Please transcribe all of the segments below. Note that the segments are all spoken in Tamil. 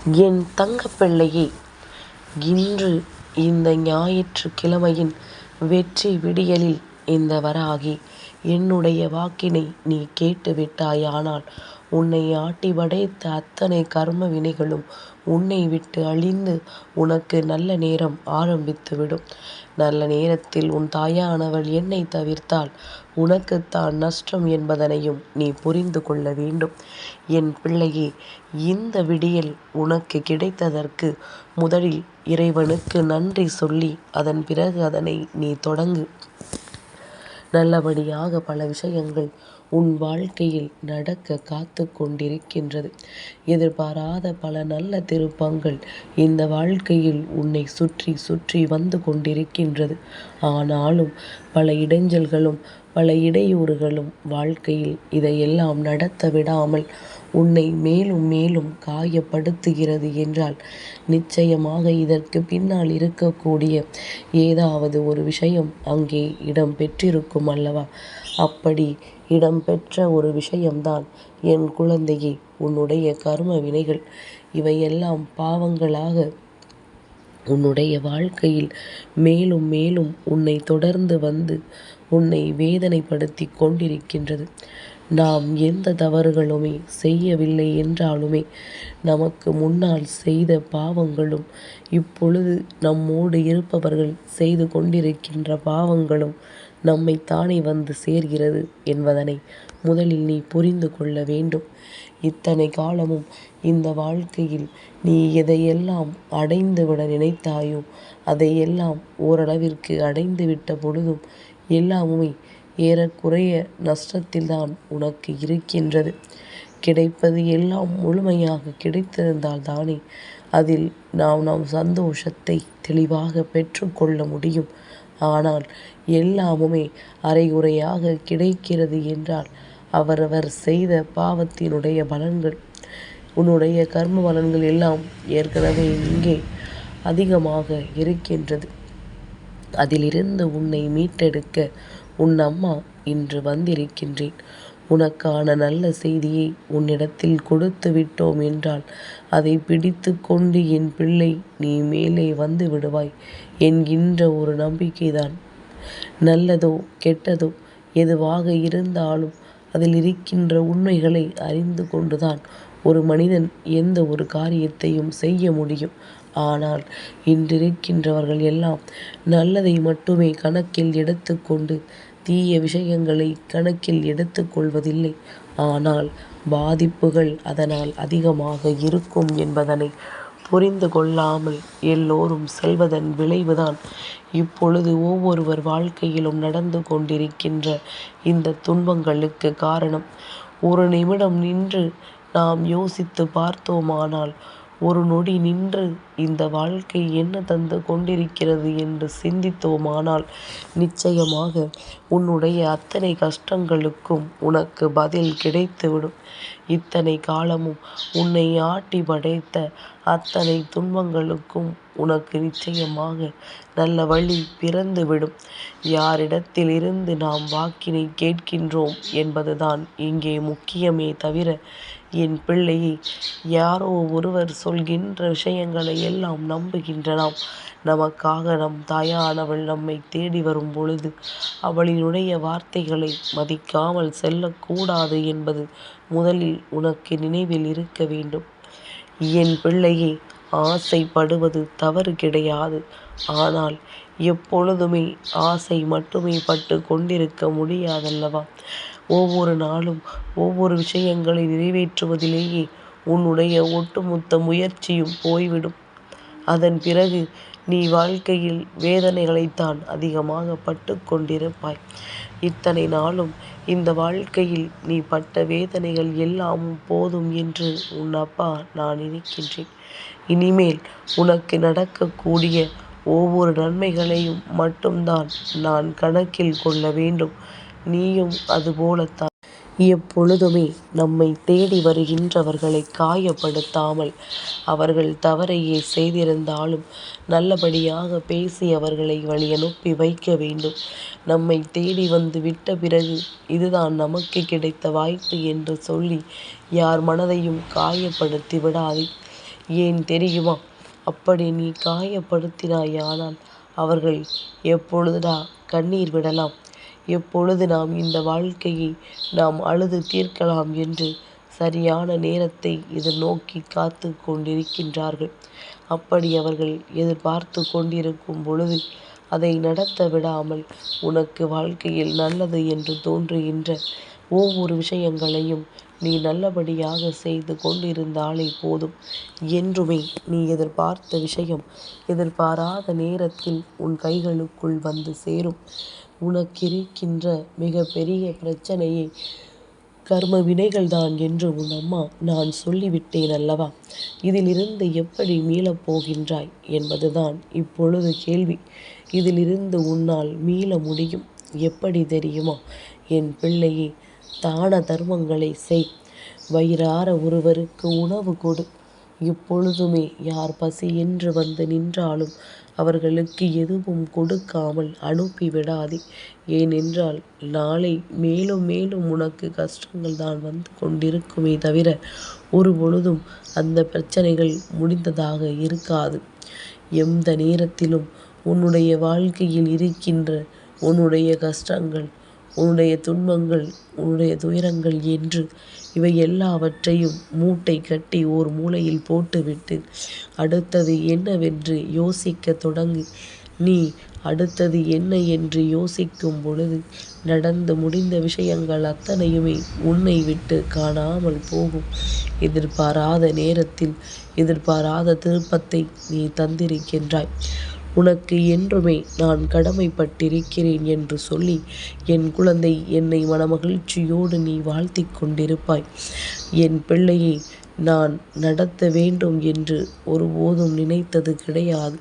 என் தங்கப்பிள்ளையே இன்று இந்த ஞாயிற்று கிழமையின் வெற்றி விடியலில் இந்த வராகி என்னுடைய வாக்கினை நீ கேட்டுவிட்டாயானால் உன்னை ஆட்டி படைத்த அத்தனை கர்ம வினைகளும் உன்னை விட்டு அழிந்து உனக்கு நல்ல நேரம் ஆரம்பித்துவிடும். நல்ல நேரத்தில் உன் தாயானவள் என்னை தவிர்த்தால் உனக்குத்தான் நஷ்டம் என்பதனையும் நீ புரிந்து கொள்ள வேண்டும். என் பிள்ளையே இந்த விடியல் உனக்கு கிடைத்ததற்கு முதலில் இறைவனுக்கு நன்றி சொல்லி அதன் பிறகு அதனை நீ தொடங்கு. நல்லபடியாக பல விஷயங்கள் உன் வாழ்க்கையில் நடக்க காத்துக் கொண்டிருக்கின்றது. எதிர்பாராத பல நல்ல திருப்பங்கள் இந்த வாழ்க்கையில் உன்னை சுற்றி சுற்றி வந்து கொண்டிருக்கின்றது. ஆனாலும் பல இடைஞ்சல்களும் பல இடையூறுகளும் வாழ்க்கையில் இதையெல்லாம் நடத்த விடாமல் உன்னை மேலும் மேலும் காயப்படுத்துகிறது என்றால் நிச்சயமாக இதற்கு பின்னால் இருக்கக்கூடிய ஏதாவது ஒரு விஷயம் அங்கே இடம் பெற்றிருக்கும் அல்லவா? அப்படி இடம் பெற்ற ஒரு விஷயம்தான் என் குழந்தையே உன்னுடைய கர்ம வினைகள். இவையெல்லாம் பாவங்களாக உன்னுடைய வாழ்க்கையில் மேலும் மேலும் உன்னை தொடர்ந்து வந்து உன்னை வேதனைப்படுத்திக் கொண்டிருக்கின்றது. நாம் எந்த தவறுகளுமே செய்யவில்லை என்றாலுமே நமக்கு முன்னால் செய்த பாவங்களும் இப்பொழுது நம்மோடு இருப்பவர்கள் செய்து கொண்டிருக்கின்ற பாவங்களும் நம்மைத்தானே வந்து சேர்கிறது என்பதனை முதலில் நீ புரிந்து கொள்ள வேண்டும். இத்தனை காலமும் இந்த வாழ்க்கையில் நீ எதையெல்லாம் அடைந்துவிட நினைத்தாயோ அதையெல்லாம் ஓரளவிற்கு அடைந்துவிட்ட பொழுதும் எல்லாமுமே ஏறக்குறைய நஷ்டத்தில்தான் உனக்கு இருக்கின்றது. கிடைப்பது எல்லாம் முழுமையாக கிடைத்திருந்தால் தானே அதில் நாம் நம் சந்தோஷத்தை தெளிவாக பெற்றுக் கொள்ள முடியும். ஆனால் எல்லாமுமே அரைகுறையாக கிடைக்கிறது என்றால் அவரவர் செய்த பாவத்தினுடைய பலன்கள். உன்னுடைய கர்ம பலன்கள் எல்லாம் ஏற்கனவே இங்கே அதிகமாக இருக்கின்றது. அதிலிருந்து உன்னை மீட்டெடுக்க உன் அம்மா இன்று வந்திருக்கின்றேன். உனக்கான நல்ல செய்தியை உன்னிடத்தில் கொடுத்து விட்டோம் என்றால் அதை பிடித்து கொண்டு என் பிள்ளை நீ மேலே வந்து விடுவாய் என்கின்ற ஒரு நம்பிக்கைதான். நல்லதோ கெட்டதோ எதுவாக இருந்தாலும் அதில் இருக்கின்ற உண்மைகளை அறிந்து கொண்டுதான் ஒரு மனிதன் எந்த ஒரு காரியத்தையும் செய்ய முடியும். ஆனால் இன்றிருக்கின்றவர்கள் எல்லாம் நல்லதை மட்டுமே கணக்கில் எடுத்துக்கொண்டு தீய விஷயங்களை கணக்கில் எடுத்துக்கொள்வதில்லை ஆனால் பாதிப்புகள் அதனால் அதிகமாக இருக்கும் என்பதனை புரிந்து கொள்ளாமல் எல்லோரும் செல்வதன் விளைவுதான் இப்பொழுது ஒவ்வொருவர் வாழ்க்கையிலும் நடந்து கொண்டிருக்கின்ற இந்த துன்பங்களுக்கு காரணம். ஒரு நிமிடம் நின்று நாம் யோசித்துப் பார்த்தோமானால் ஒரு நொடி நின்று இந்த வாழ்க்கை என்ன தந்து கொண்டிருக்கிறது என்று சிந்தித்தோமானால் நிச்சயமாக உன்னுடைய அத்தனை கஷ்டங்களுக்கும் உனக்கு பதில் கிடைத்துவிடும். இத்தனை காலமும் உன்னை ஆட்டி படைத்த அத்தனை துன்பங்களுக்கும் உனக்கு நிச்சயமாக நல்ல வழி பிறந்துவிடும். யாரிடத்தில் இருந்து நாம் வாக்கினை கேட்கின்றோம் என்பதுதான் இங்கே முக்கியமே தவிர என் பிள்ளையே யாரோ ஒருவர் சொல்கின்ற விஷயங்களை எல்லாம் நம்புகின்றனாம் நமக்காக நம் தாயானவள் நம்மைத் தேடி வரும் பொழுது அவளினுடைய வார்த்தைகளை மதிக்காமல் செல்லக்கூடாது என்பது முதலில் உனக்கு நினைவில் இருக்க வேண்டும். என் பிள்ளையே ஆசைப்படுவது தவறு கிடையாது. ஆனால் எப்பொழுதுமே ஆசை மட்டுமே பட்டு கொண்டிருக்க முடியாதல்லவா? ஒவ்வொரு நாளும் ஒவ்வொரு விஷயங்களை நிறைவேற்றுவதிலேயே உன்னுடைய ஒட்டுமொத்த முயற்சியும் போய்விடும். அதன் பிறகு நீ வாழ்க்கையில் வேதனைகளைத்தான் அதிகமாக பட்டு கொண்டிருப்பாய். இத்தனை நாளும் இந்த வாழ்க்கையில் நீ பட்ட வேதனைகள் எல்லாமும் போதும் என்று உன் அப்பா நான் இருக்கின்றேன் இனிமேல் உனக்கு நடக்கக்கூடிய ஒவ்வொரு நன்மைகளையும் மட்டும்தான் நான் கணக்கில் கொள்ள வேண்டும். நீயும் அதுபோலத்தான். எப்பொழுதுமே நம்மை தேடி வருகின்றவர்களை காயப்படுத்தாமல் அவர்கள் தவறையே செய்திருந்தாலும் நல்லபடியாக பேசி அவர்களை வழியனுப்பி வைக்க வேண்டும். நம்மை தேடி வந்து விட்ட பிறகு இதுதான் நமக்கு கிடைத்த வாய்ப்பு என்று சொல்லி யார் மனதையும் காயப்படுத்தி விடாதே. ஏன் தெரியுமா? அப்படி நீ காயப்படுத்தினாயானால் அவர்கள் எப்பொழுதுடா கண்ணீர் விடலாம்? எப்பொழுது நாம் இந்த வாழ்க்கையை நாம் அழுது தீர்க்கலாம் என்று சரியான நேரத்தை இது நோக்கி காத்து கொண்டிருக்கின்றார்கள். அப்படி அவர்கள் எதிர்பார்த்து கொண்டிருக்கும் பொழுது அதை நடத்த விடாமல் உனக்கு வாழ்க்கையில் நல்லது என்று தோன்றுகின்ற ஒவ்வொரு விஷயங்களையும் நீ நல்லபடியாக செய்து கொண்டிருந்தாலே போதும். என்றுமே நீ எதிர்பார்த்த விஷயம் எதிர்பாராத நேரத்தில் உன் கைகளுக்குள் வந்து சேரும். உனக்கிருக்கின்ற மிக பெரிய பிரச்னையே கர்ம வினைகள்தான் என்று உன் அம்மா நான் சொல்லிவிட்டேன் அல்லவா? இதிலிருந்து எப்படி மீளப் போகின்றாய் என்பதுதான் இப்பொழுது கேள்வி. இதிலிருந்து உன்னால் மீள முடியும். எப்படி தெரியுமா? என் பிள்ளையே தான தர்மங்களை செய். வயிறார ஒருவருக்கு உணவு கொடு. இப்பொழுதுமே யார் பசி என்று வந்து நின்றாலும் அவர்களுக்கு எதுவும் கொடுக்காமல் அனுப்பிவிடாதே ஏனென்றால் நாளை மேலும் மேலும் உனக்கு கஷ்டங்கள் தான் வந்து கொண்டிருக்குமே தவிர ஒரு பொழுதும் அந்த பிரச்சனைகள் முடிந்ததாக இருக்காது. எந்த நேரத்திலும் உன்னுடைய வாழ்க்கையில் இருக்கின்ற உன்னுடைய கஷ்டங்கள் உன்னுடைய துன்பங்கள் உன்னுடைய துயரங்கள் என்று இவை எல்லாவற்றையும் மூட்டை கட்டி ஓர் மூலையில் போட்டுவிட்டு அடுத்தது என்னவென்று யோசிக்கத் தொடங்கு. நீ அடுத்தது என்ன என்று யோசிக்கும் பொழுது நடந்து முடிந்த விஷயங்கள் அத்தனையுமே உன்னை விட்டு காணாமல் போகும். எதிர்பாராத நேரத்தில் எதிர்பாராத திருப்பத்தை நீ தந்திருக்கின்றாய். உனக்கு என்றுமே நான் கடமைப்பட்டிருக்கிறேன் என்று சொல்லி என் குழந்தை என்னை மனமகிழ்ச்சியோடு நீ வாழ்த்தி கொண்டிருப்பாய். என் பிள்ளையை நான் நடத்த வேண்டும் என்று ஒருபோதும் நினைத்தது கிடையாது.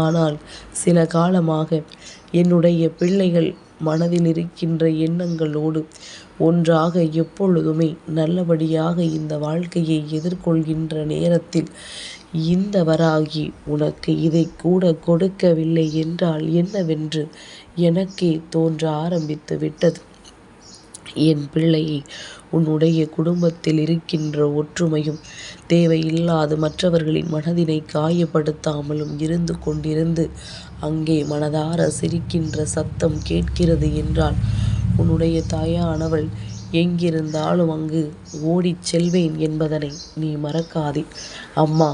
ஆனால் சில காலமாக என்னுடைய பிள்ளைகள் மனதில் இருக்கின்ற எண்ணங்களோடு ஒன்றாக எப்பொழுதுமே நல்லபடியாக இந்த வாழ்க்கையை எதிர்கொள்கின்ற நேரத்தில் இந்த வராகி உனக்கு இதை கூட கொடுக்கவில்லை என்றால் என்னவென்று எனக்கே தோன்ற ஆரம்பித்து விட்டது. என் பிள்ளையை உன்னுடைய குடும்பத்தில் இருக்கின்ற ஒற்றுமையும் தேவையில்லாது மற்றவர்களின் மனதினை காயப்படுத்தாமலும் இருந்து கொண்டிருந்து அங்கே மனதார சிரிக்கின்ற சத்தம் கேட்கிறது என்றால் உன்னுடைய தாயானவள் எங்கிருந்தாலும் அங்கு ஓடிச் செல்வேன் என்பதனை நீ மறக்காதே. அம்மா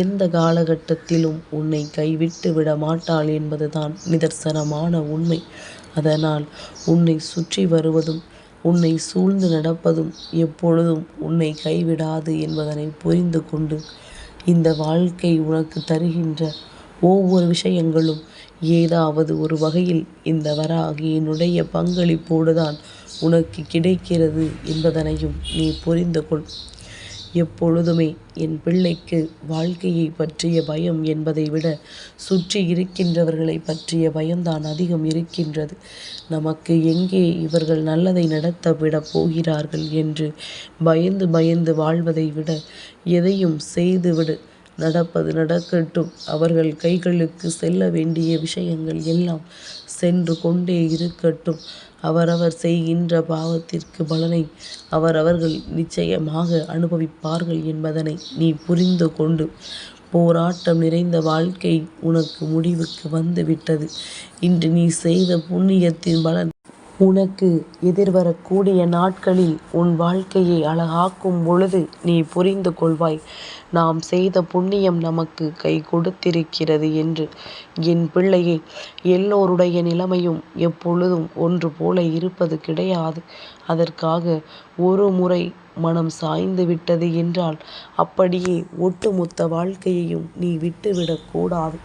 எந்த காலகட்டத்திலும் உன்னை கைவிட்டு விட மாட்டாள் என்பதுதான் நிதர்சனமான உண்மை. அதனால் உன்னை சுற்றி வருவதும் உன்னை சூழ்ந்து நடப்பதும் எப்பொழுதும் உன்னை கைவிடாது என்பதனை புரிந்து கொண்டு இந்த வாழ்க்கை உனக்கு தருகின்ற ஒவ்வொரு விஷயங்களும் ஏதாவது ஒரு வகையில் இந்த வராகியினுடைய பங்களிப்போடுதான் உனக்கு கிடைக்கிறது என்பதனையும் நீ புரிந்து கொள். எப்பொழுதுமே என் பிள்ளைக்கு வாழ்க்கையைப் பற்றிய பயம் என்பதை விட சுற்றி இருக்கின்றவர்களை பற்றிய பயம்தான் அதிகம் இருக்கின்றது. நமக்கு எங்கே இவர்கள் நல்லதை நடத்த விட போகிறார்கள் என்று பயந்து பயந்து வாழ்வதை விட எதையும் செய்து விடு. நடப்பது நடக்கட்டும். அவர்கள் கைகளுக்கு செல்ல வேண்டிய விஷயங்கள் எல்லாம் சென்று கொண்டே இருக்கட்டும். அவரவர் செய்கின்ற பாவத்திற்கு பலனை அவரவர்கள் நிச்சயமாக அனுபவிப்பார்கள் என்பதனை நீ புரிந்து கொண்டு போராட்டம் நிறைந்த வாழ்க்கை உனக்கு முடிவுக்கு வந்து விட்டது. இன்று நீ செய்த புண்ணியத்தின் பலன் உனக்கு எதிர்வரக்கூடிய நாட்களில் உன் வாழ்க்கையை அழகாக்கும் பொழுது நீ புரிந்து கொள்வாய். நாம் செய்த புண்ணியம் நமக்கு கை கொடுத்திருக்கிறது என்று. என் பிள்ளையை எல்லோருடைய நிலைமையும் எப்பொழுதும் ஒன்று போல இருப்பது கிடையாது. அதற்காக ஒரு முறை மனம் சாய்ந்து விட்டது என்றால் அப்படியே ஒட்டுமொத்த வாழ்க்கையையும் நீ விட்டுவிடக்கூடாது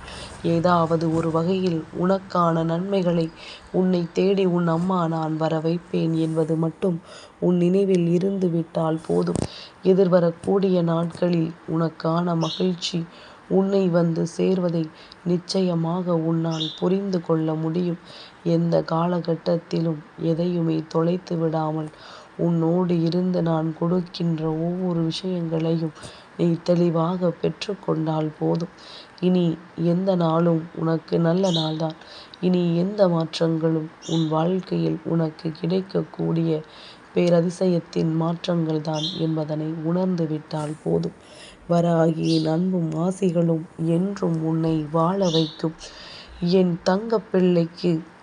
ஏதாவது ஒரு வகையில் உனக்கான நன்மைகளை உன்னை தேடி உன் அம்மா நான் வர வைப்பேன் என்பது மட்டும் உன் நினைவில் இருந்து விட்டால் போதும். எதிர்வரக்கூடிய நாட்களில் உனக்கான மகிழ்ச்சி உன்னை வந்து சேர்வதை நிச்சயமாக உன்னால் புரிந்து கொள்ள முடியும். எந்த காலகட்டத்திலும் எதையுமே தொலைத்து விடாமல் உன்னோடு இருந்து நான் கொடுக்கின்ற ஒவ்வொரு விஷயங்களையும் நீ தெளிவாக பெற்றுக்கொண்டால் போதும். இனி எந்த நாளும் உனக்கு நல்ல நாள்தான். இனி எந்த மாற்றங்களும் உன் வாழ்க்கையில் உனக்கு கிடைக்கக்கூடிய பேரதிசயத்தின் மாற்றங்கள் தான் என்பதனை உணர்ந்து விட்டால் போதும். வராகியின் அன்பும் ஆசிகளும் என்றும் உன்னை வாழ வைக்கும் என் தங்க பிள்ளைக்கு